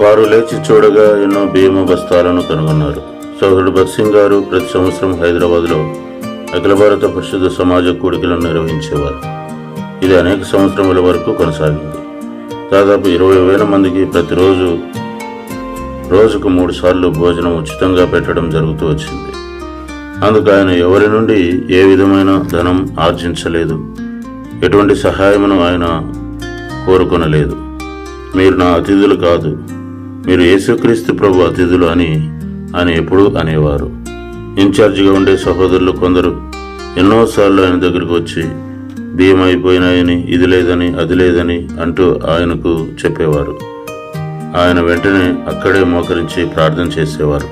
వారు లేచి చూడగా ఎన్నో బియ్యము బస్తాలను కనుగొన్నారు. సోదరుడు భక్సింగ్ గారు ప్రతి సంవత్సరం హైదరాబాద్లో అఖిల భారత పరిశుద్ధ సమాజ కూడికలను నిర్వహించేవారు. ఇది అనేక సంవత్సరముల వరకు కొనసాగింది. దాదాపు ఇరవై వేల మందికి ప్రతిరోజు రోజుకు మూడు సార్లు భోజనం ఉచితంగా పెట్టడం జరుగుతూ వచ్చింది. అందుకు ఆయన ఎవరి నుండి ఏ విధమైన ధనం ఆర్జించలేదు ఎటువంటి సహాయమును ఆయన కోరుకొనలేదు. మీరు నా అతిథులు కాదు. మీరు యేసుక్రీస్తు ప్రభు అతిథులు అని ఆయన ఎప్పుడూ అనేవారు. ఇన్ఛార్జిగా ఉండే సహోదరులు కొందరు ఎన్నోసార్లు ఆయన దగ్గరికి వచ్చి బియ్యం అయిపోయినాయని ఇది లేదని అది లేదని అంటూ ఆయనకు చెప్పేవారు. ఆయన వెంటనే అక్కడే మోకరించి ప్రార్థన చేసేవారు.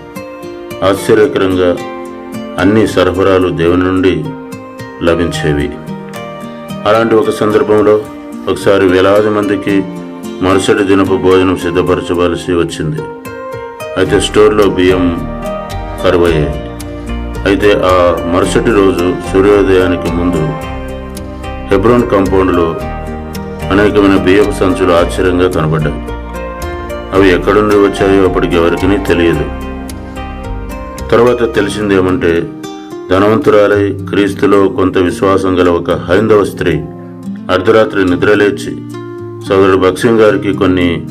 ఆశ్చర్యకరంగా అన్ని సరఫరాలు దేవుని నుండి లభించేవి. అలాంటి ఒక సందర్భంలో ఒకసారి వేలాది మందికి మరుసటి దినపు భోజనం సిద్ధపరచవలసి వచ్చింది. అయితే స్టోర్లో బియ్యం కరువయ్యాయి. అయితే ఆ మరుసటి రోజు సూర్యోదయానికి ముందు హెబ్రోన్ కాంపౌండ్లో అనేకమైన బియ్యం సంచులు ఆశ్చర్యంగా కనబడ్డాయి. అవి ఎక్కడి నుండి వచ్చాయో అప్పటికి ఎవరికీ తెలియదు. తర్వాత తెలిసింది ఏమంటే ధనవంతురాలై క్రీస్తులో కొంత విశ్వాసం గల ఒక హైందవ స్త్రీ అర్ధరాత్రి నిద్రలేచి సోదరుడు భక్సింగ్ గారికి కొన్ని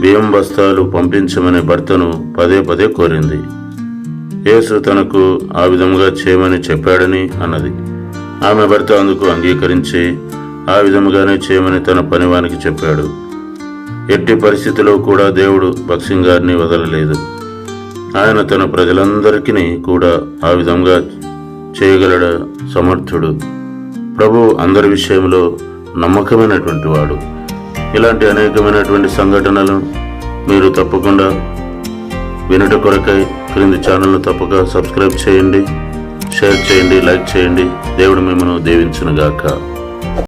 బియ్యం బస్తాలు పంపించమని భర్తను పదే పదే కోరింది. యేసు తనకు ఆ విధముగా చేయమని చెప్పాడని అన్నది. ఆమె భర్త అందుకు అంగీకరించి ఆ విధముగానే చేయమని తన పనివానికి చెప్పాడు. ఎట్టి పరిస్థితిలో కూడా దేవుడు భక్సింగ్ గారిని వదలలేదు. ఆయన తన ప్రజలందరికీ కూడా ఆ విధంగా చేయగలడ సమర్థుడు. ప్రభు అందరి విషయంలో నమ్మకమైనటువంటి వాడు. ఇలాంటి అనేకమైనటువంటి సంఘటనలను మీరు తప్పకుండా వినుట కొరకై క్రింది ఛానల్ను తప్పక సబ్స్క్రైబ్ చేయండి షేర్ చేయండి లైక్ చేయండి. దేవుడు మిమ్మల్ని దీవించునుగాక.